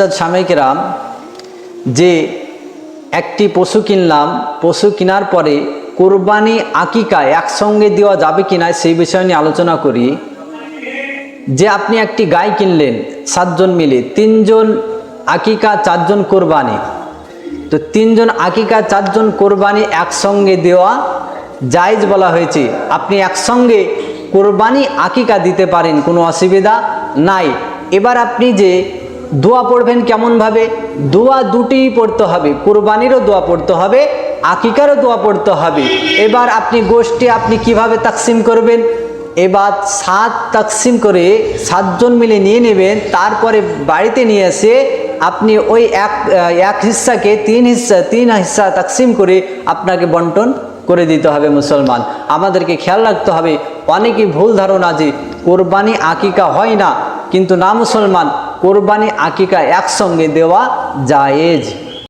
মজ্জাদ স্বামীকেরাম যে একটি পশু কিনলাম, পশু কেনার পরে কোরবানি আকিকা একসঙ্গে দেওয়া যাবে কিনা সেই বিষয় নিয়ে আলোচনা করি। যে আপনি একটি গাই কিনলেন, সাতজন মিলে, তিনজন আকিকা, চারজন কোরবানি। তো তিনজন আকিকা, চারজন কোরবানি একসঙ্গে দেওয়া জায়েজ বলা হয়েছে। আপনি একসঙ্গে কোরবানি আকিকা দিতে পারেন, কোনো অসুবিধা নাই। এবার আপনি যে দোয়া পড়বেন কেমনভাবে? দোয়া দুটিই পড়তে হবে। কোরবানিরও দোয়া পড়তে হবে, আকিকারও দোয়া পড়তে হবে। এবার আপনি গোষ্ঠী আপনি কীভাবে তাকসিম করবেন? এবার সাত তাকসিম করে সাতজন মিলে নিয়ে নেবেন, তারপরে বাড়িতে নিয়ে এসে আপনি ওই এক এক হিস্সাকে তিন হিস্সা তিন হিস্সা তাকসিম করে আপনাকে বন্টন করে দিতে হবে মুসলমান। আমাদেরকে খেয়াল রাখতে হবে, অনেকেই ভুল ধারণা যে কোরবানি আকিকা হয় না, কিন্তু না মুসলমান কোরবানি আকিকা একসঙ্গে দেওয়া জায়েজ।